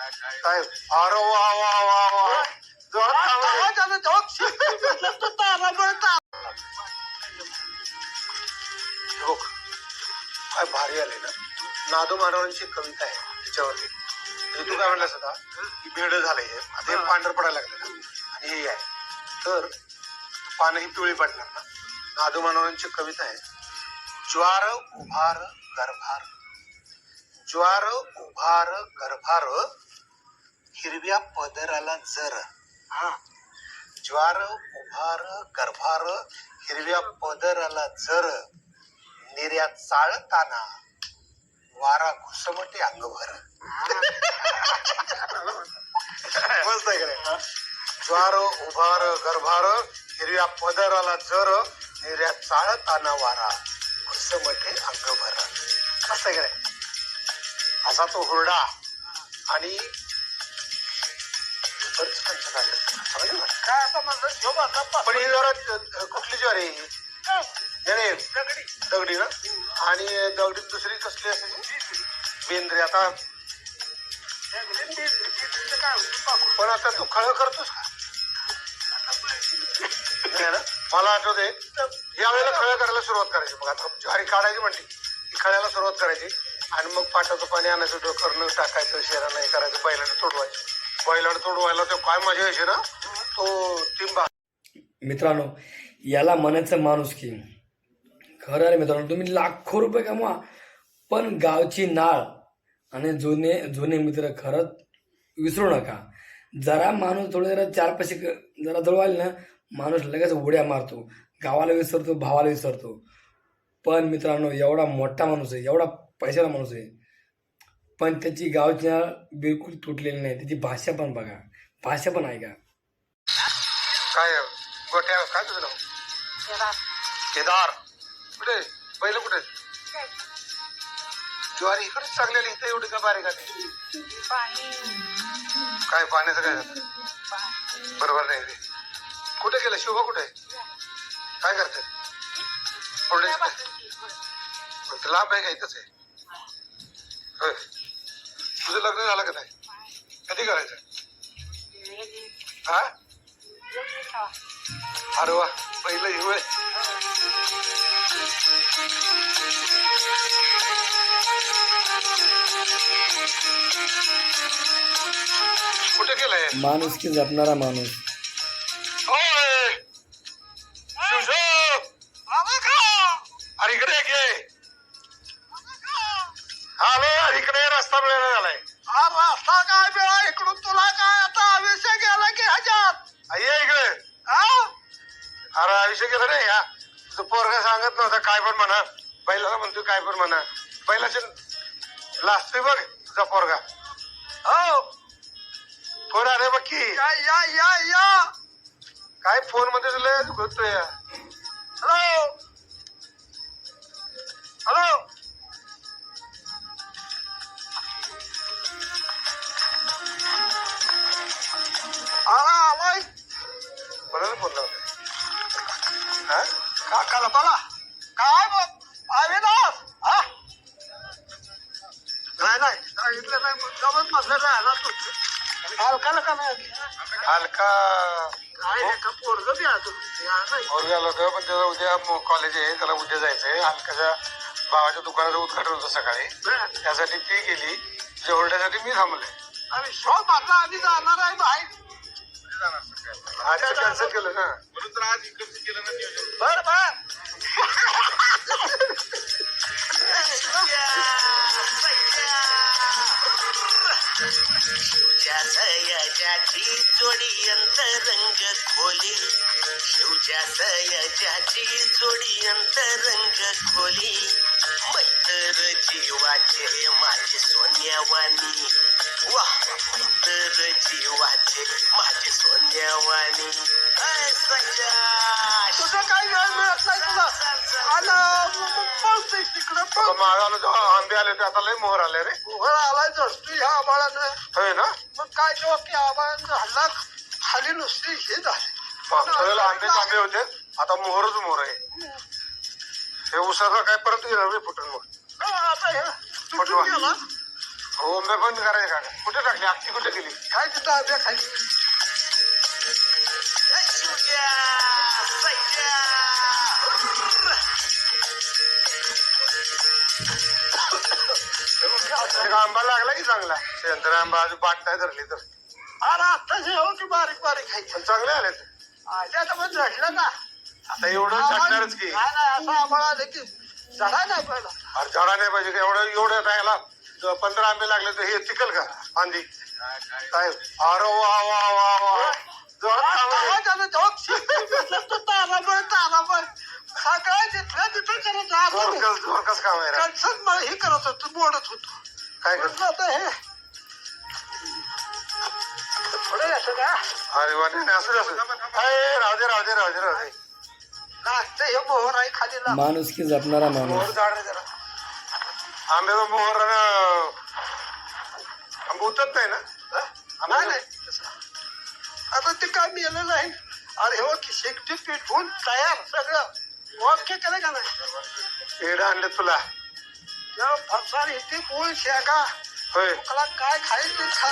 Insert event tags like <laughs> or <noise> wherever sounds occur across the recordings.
काय? अरे वा वा वा वा. जोरात काम आहे. काय भारी आले ना. नादू मानवांची कविता आहे त्याच्यावरती म्हणजे तू काय म्हणलास आता? की बेड झालंय हे. आता हे पांढर पडायला लागलं ना. आणि हे आहे. तर पानं ही पिवळी पडणार ना. नादू मानवांची कविता आहे. ज्वार उभार गर्भार. ज्वार उभार गर्भार. हिरव्या पदराला जर हा ज्वार उभार गर्भार हिरव्या पदराला जर निर्या चाळताना वारा घुसमटे अंगभर. मस्त आहे ज्वार उभार गर्भार हिरव्या पदराला जर निर्या चाळताना वारा घुसमटे अंगभर. असं आहे असा तो हुरडा आणि बरंच काय आता पण ही जरा कुठली ज्वारी आहे ही? नाही, नाही, दगडी दगडी ना? आणि दगडी दुसरी कसली असते बेंद्री आता पण आता तू खळ करतोस का? नाही ना? मला आठवते या वेळेला खळ करायला सुरुवात करायची. मग आता ज्वारी काढायची म्हणली की खळ्याला सुरुवात करायची. आणि मग पाटाचं पाणी आणायचं तो करणं टाकायचं शेरा नाही करायचं पहिल्यांदा तोडवायचं. बैलाने तोडवायला तो काय मजा यायची ना? तो टिंबा. मित्रांनो याला म्हणायचं माणूस की खरं आहे मित्रांनो तुम्ही लाखो रुपये कमवा पण गावची नाळ आणि जुने जुने मित्र खरंच विसरू नका. जरा माणूस थोडं जरा चार पैसे क- जरा जवळ ना माणूस लगेच उड्या मारतो गावाला विसरतो भावाला विसरतो. पण मित्रांनो एवढा मोठा माणूस आहे एवढा पैशाला माणूस आहे पण त्याची गावची नाळ बिलकुल तुटलेली नाही. त्याची भाषा पण बघा. भाषा पण ऐका. काय गोट्या काय तुझं नाव? केदार. कुठे बैल कुठे ज्वारी इकडेच चांगलेली. इथे एवढी का बारीक आली काय पाण्याचं काय झालं? बरोबर नाही ते कुठे गेलं? शोभा कुठे आहे? काय करते पुढे लांब आहे का? इथंच आहे. होय. तुझं लग्न झालं का नाही? कधी करायचं? हा? अरे वा पहिलं येऊ कुठे केलंय माणूस की जपणारा माणूस. अरे गेलं नाही हा तुझं पोरगा सांगत नव्हता काय पण म्हणा. बैलाला म्हणतोय काय पण म्हणा. बैलाचे लाजतोय बघ तुझा पोरगा. हो. फोन आले बघ की. या या या या. काय फोनमध्ये तुला घुसतोय का नाही हलका काय हे पोरग बी आता. होतं पण त्याला उद्या कॉलेज आहे त्याला उद्या जायचंय. हलकाच्या भावाच्या दुकानाचं उद्घाटन होतं सकाळी. त्यासाठी ती गेली. जेवढ्यासाठी मी थांबले अरे शो मारला आधी जाणार आहे बाहेर आजचं कॅन्सल केलं ना? बर बर. <laughs> <laughs> सयाजाची जोडी अंतरंग खोली. शिवच्या सयाजाची जोडी अंतरंग खोली. मैत्र जीवाचे माझे सोन्यावानी. माझे सजा तुझं काही वेळ मिळत नाही तुला आलं मग पळतेस तिकडं पळ माग आलो तेव्हा आंबे आले होते आता लय मोहर आले रे वर आलाय जसतो ह्या आबाळानं होय ना मग काय जेव्हा की आबाळानं हल्ला खाली नुसती हे झाली मागच्या आंबे आंबे होते आता मोहरच मोहर आहे हे उसाचा काय परत येणार फुटून मग आता हे गेला हो मी पण करायचं का? कुठे टाकली? अख्खी कुठे गेली? काय तिथं आब्या खाली? आंबा लागला की चांगला? शेंतर आंबा अजून पाट नाही धरली तर. अरे आत्ताच हे हो की बारीक बारीक खायचं पण चांगले आले आल्या तर मग झडलं का आता एवढं छाटणारच की. नाही असं आम्हाला आलं की चढा नाही पहिला. अरे झाडा नाही पाहिजे एवढं एवढं टायला. पंधरा आंबे लागले तर हे टिकल का? काय? अरे वा वा वा वा. काय करत राहतो. जोरकस जोरकस काम आहे रे. कणसच मला हे करत होतो मोडत होतो. काय करतो? म्हटलं आता हे थोडं असं का? अरे वा नाही नाही, असू दे असू दे. अय, राहू दे राहू दे राहू दे राहू दे. लागतं हे मोहर आहे खाली लाग माणुसकी जपणारा माणूस. झाड रे जरा. आंब्याचं मोहर आंबे उतरत नाही ना नाही नाही आता ते काय मिळालं नाही अरे हो की शेकटी पिठवून तयार सगळं ओके केलं का नाही पेढ आणले तुला। फरसाण इथे पोळ शेगा होय तुला काय खायचं ते खा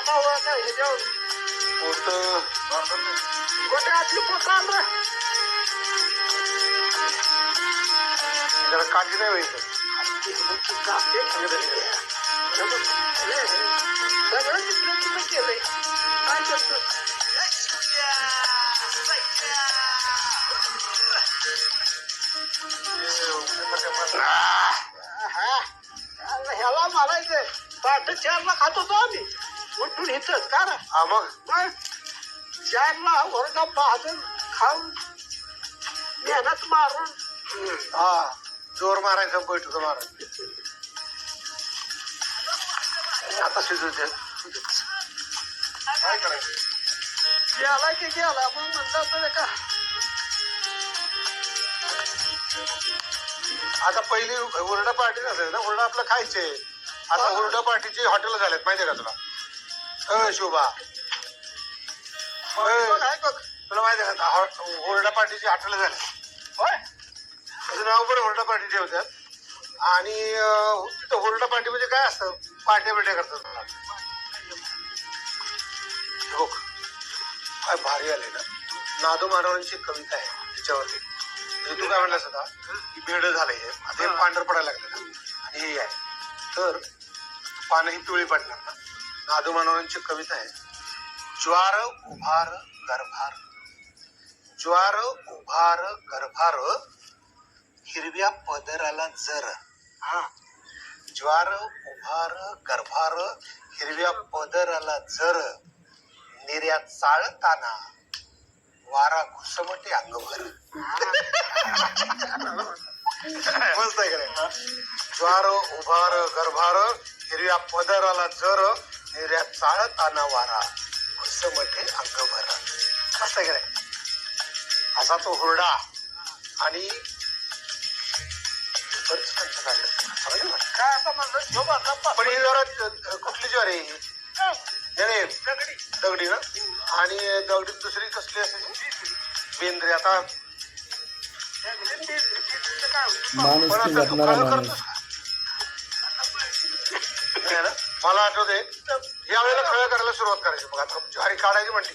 जेवायचं आता हे जेवण कुठे आपली काळजी नाही व्हायचं केलंय काय करतो ह्याला मारायचंय. पाठ चारला खात होतो आम्ही. उठून इथंच का हा मग? चारला वरडा भाजून खाऊन मेहनत मारून. हा जोर मारायचं बैठक मारायचं. आता शिजू दे. काय करायचं? गेला की गेला मग म्हणलं तर का? आता पहिली हुरडा पार्टी नसेल ना हुरडा आपलं खायचे आता हुरडा पार्टीची हॉटेल झालेत माहितीये का तुला? अ शोभा. बघ, आहे बघ. तुला माहिती आहे का हुरडा पार्टीची हॉटेल झाले. होय. त्याचं नाव पण हुरडा पार्टी ठेवतात आणि अं, तिथं हुरडा पार्टी म्हणजे काय असतं? पार्ट्या बिट्या करतात हो काय भारी आले ना. नादो मानवांची कविता आहे त्याच्यावरती म्हणजे तू काय म्हणलास आता? की बेड झालंय. आता हे पांढर पडायला लागलं ना. आणि हे आहे. तर पानं ही पिवळी पडणार ना. नादो मानवांची कविता आहे. ज्वार उभार गर्भार. ज्वार उभार गर्भार हिरव्या पदराला जर. हा. ज्वार उभार गर्भार हिरव्या पदराला जर. निर्यात चाळताना वारा घुसमटे अंगभर. मस्त आहे ज्वार उभार गर्भार हिरव्या पदराला जर. निर्यात चाळताना वारा घुसमटे अंगभर मस्त आहे का नाही? असा तो हुरडा आणि बरंच पंच काढलं समजलं ना? काय आता म्हणलं? शोभा गप्पा पण ही जरा अ, कुठली ज्वारी आहे ही? दगडी. ना? आणि दगडी दुसरी कसली असायची बेंद्रे. आता पण करतोस? मला आठवते या वेळेला खळं करायला सुरुवात करायची. मग आता ज्वारी काढायची म्हणली.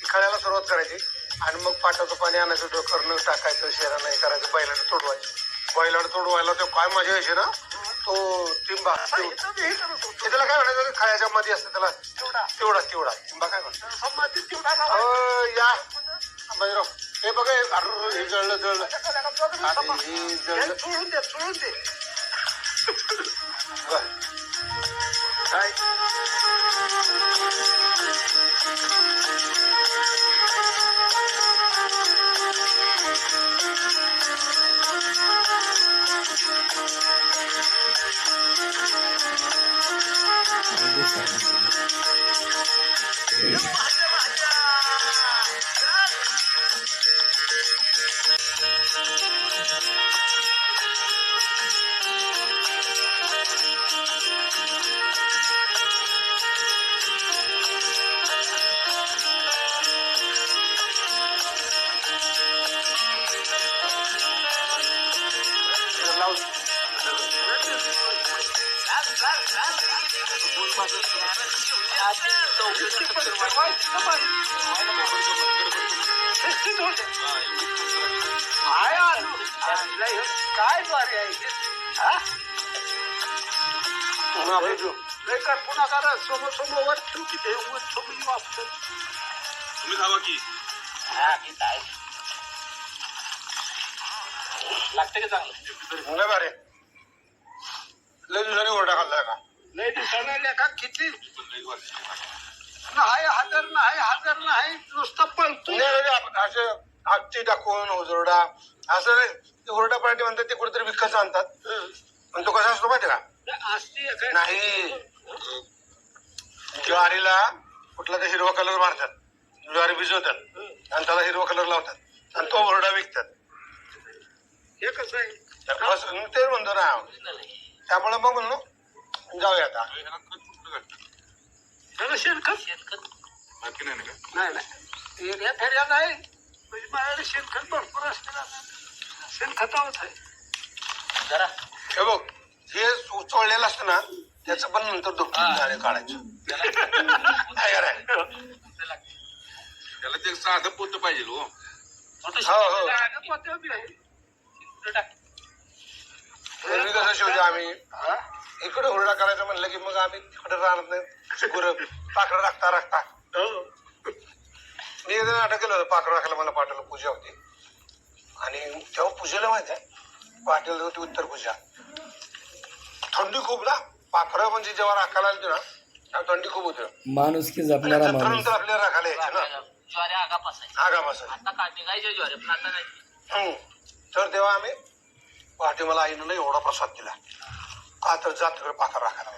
की खळ्याला सुरुवात करायची. आणि मग पाटाचं पाणी आणायचं तो करणं टाकायचं शेरा नाही करायचं बैलाने तोडवायचं. बैलाने तोडवायला तो काय मजा यायची ना? तो टिंबा ते त्याला काय म्हणायचं खळ्याच्या मध्ये असतं त्याला. तेवढा तेवढा टिंबा काय म्हणतो या. बाजीराव हे बघा हे जळलं जळलं. हे जळलं. चोळून दे चोळून दे. बरं. काय? का पुन्हा करा समोर समोर वाटतो की ते वाटतो मी वापरतो तुम्ही धावा की लागते का चांगलं लय दिवसांनी ओरडा खाल्लाय का लय दिवसाला का किती नाही हजर नाही हजर नाही नुसतं पळतो नाही म्हणजे आपण असं हातची टाकून ओरडा असं नाही ते ओरडा पार्टी म्हणतात ते कुठेतरी विकत आणतात पण तो कसा असतो माहिती का नाही. ज्वारीला कुठला तर हिरवा कलर मारतात. ज्वारी भिजवतात. आणि त्याला हिरवा कलर लावतात. आणि तो ओरडा विकतात. हे कसं आहे? तर बस मी तेच म्हणतो ना त्यामुळे मग म्हणलो जाऊया आता. शेणखत? बाकी नाही नाही नाही. एरिया फेऱ्या नाही. म्हणजे माझ्याकडे शेणखत भरपूर असते ना. शेणखतावच आहे. जरा हे बघ हे चोळलेलं असतं ना त्याचं पण नंतर दुखून झाले काढायचं. काय करायचं त्याला ते साधं पोत पाहिजे हो. हो हो. पूर्वी कसं शेवटी आम्ही? इकडे हुरडा करायचं म्हणलं की मग आम्ही तिकडे राहत नाही. गुरं पाकडं राखता राखता. हो. मी एकदा नाटक केलं होतं पाकडं राखायला मला पाटील पूजा होती. आणि तेव्हा पूजेला माहिती आहे पाटील होती उत्तर पूजा थंडी खूप ना? पाखरं म्हणजे जेव्हा राखायला आली ना तेव्हा थंडी खूप होती. माणुसकी जपणारा माणूस. नंतर आपल्याला राखायला यायचे ना. ज्वारी आगा आगापासून आता का निघायच्या ज्वारी पण आता नाही. हम्म. तर तेव्हा आम्ही पहाटे मला आईनं लई एवढा प्रसाद दिला. का तर जात तिकडे पाखर राखायला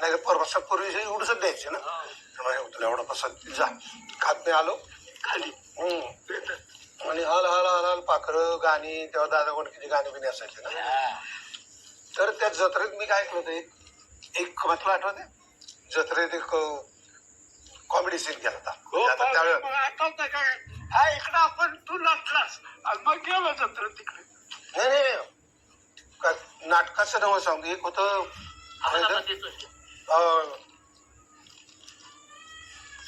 नाही तर पर- प्रसाद पूर्वी एवढंच द्यायचे ना. त्यामुळे तुला एवढा प्रसाद दिला. जा. खात नाही आलो. खाली. हम्म. आणि हल हल हल हल पाखरं गाणी तेव्हा दादा कोणकीची गाणी बिणी असायचे ना. तर त्या जत्रेत मी काय केलं होतं एक एक तुला आठवते जत्रेत एक कॉमेडी सीन केला होता. हो, आठवतं काय हा इकडं आपण तू नाचलास आणि मग गेलो जत्र तिकडे. नाही नाही का- नाटकाचं नाव सांगतो एक होतं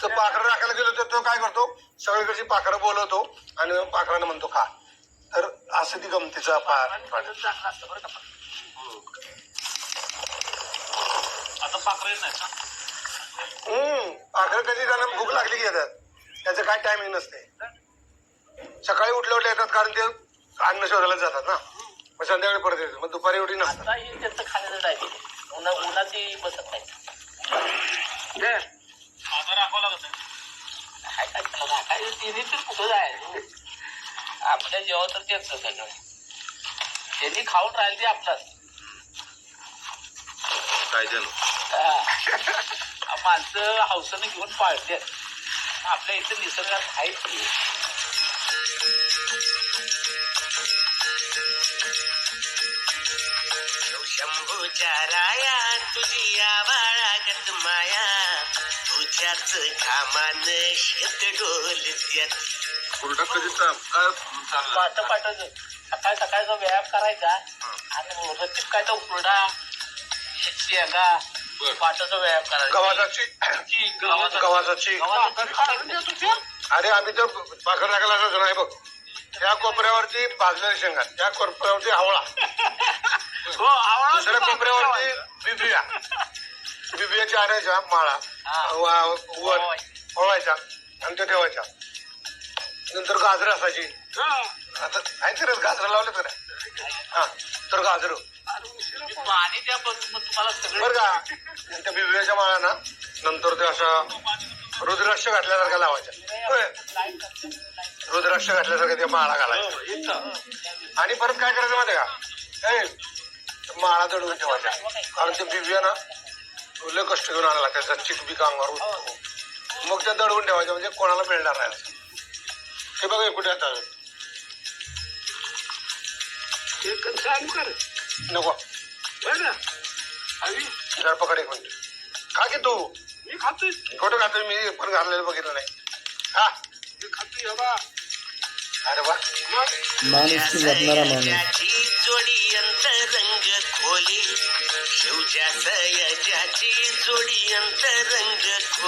तो पाखरं राखायला गेलो तर तो काय करतो? सगळीकडची पाखरं बोलवतो आणि पाखरानं म्हणतो खा. तर असं ती गमतीचा पार आता पाखरं येत नाही का हम्म पाखरं कधी त्यांना भूक लागली की येतात. त्याचं काय टायमिंग नसते. सकाळी उठल्या उठल्या येतात कारण ते अन्न शोधायला जातात ना. मग संध्याकाळी परत येतात. मग दुपारी एवढी नसतात. आता हे त्यांचं खाण्याचं टायमिंग आहे. उन्हा उन्हाची बसत नाही. माझा राखावं लागत नाही. काय काय त्याला राखायचं? तिन्ही तर कुठं जायचं? आपल्या जेव्हा तर तेच सगळं त्यांनी खाऊन राहिले ते आपलाच काय जण हा. <laughs> माणसं हौसानं घेऊन पाळते आपल्या इथं निसर्गात आहेत की. शंभूच्या राया तुझी आवाळागत माया. तुझ्याच कामान शेत डोलत्यात. कोरडा कधी चा- का चालला. पाट पाटाचं सकाळ सकाळचा व्यायाम करायचा. आणि रचित काय तर हुरडा शेंगा व्यायाम करायचा गव्हाचा चीक चीक, गव्हाचा गव्हाचा चीक गव्हाचा काढून देतो ते. अरे आम्ही तर पाखर टाकायला असायचो नाही बघ. त्या कोपऱ्यावरती भाजलेल्या शेंगा त्या कोपऱ्यावरती आवळा. हो आवळा दुसऱ्या कोपऱ्यावरती बिबिया. बिबियाच्या आणायच्या माळा. हा. वा- वर ओवायच्या आणि ते ठेवायच्या. नंतर गाजरं असायची. हा. आता आहे तर गाजरं लावले तर हा तर गाजरं. पाणी द्या पण मग तुम्हाला सगळं बरं का आणि त्या बिबियाच्या माळा ना नंतर ते अशा रुद्राक्ष घातल्यासारख्या लावायच्या. होय. रुद्राक्ष घातल्यासारख्या त्या माळा घालायच्या. आणि परत काय करायचं माहिती का? ए, माळा दडवून ठेवायच्या. कारण ते बिबिया ना लय कष्ट घेऊन आणायला त्याचा चिक बिक अंगावर उठतो. मग त्या दडवून ठेवायच्या. म्हणजे कोणाला मिळणार नाही असं. हे बघा हे कुठे आता. हे चालू कर. नको. बर एक मिनिट. खा की तू? मी खातोय. फोटो खातोय मी पण घाललेलं बघितलं नाही. हा मी खातोय बाबा अरे वा. माणूस की जपणारा माणूस. जोडी अंतरंग खोली. शिवच्या सयाची जोडी अंतरंग खोली.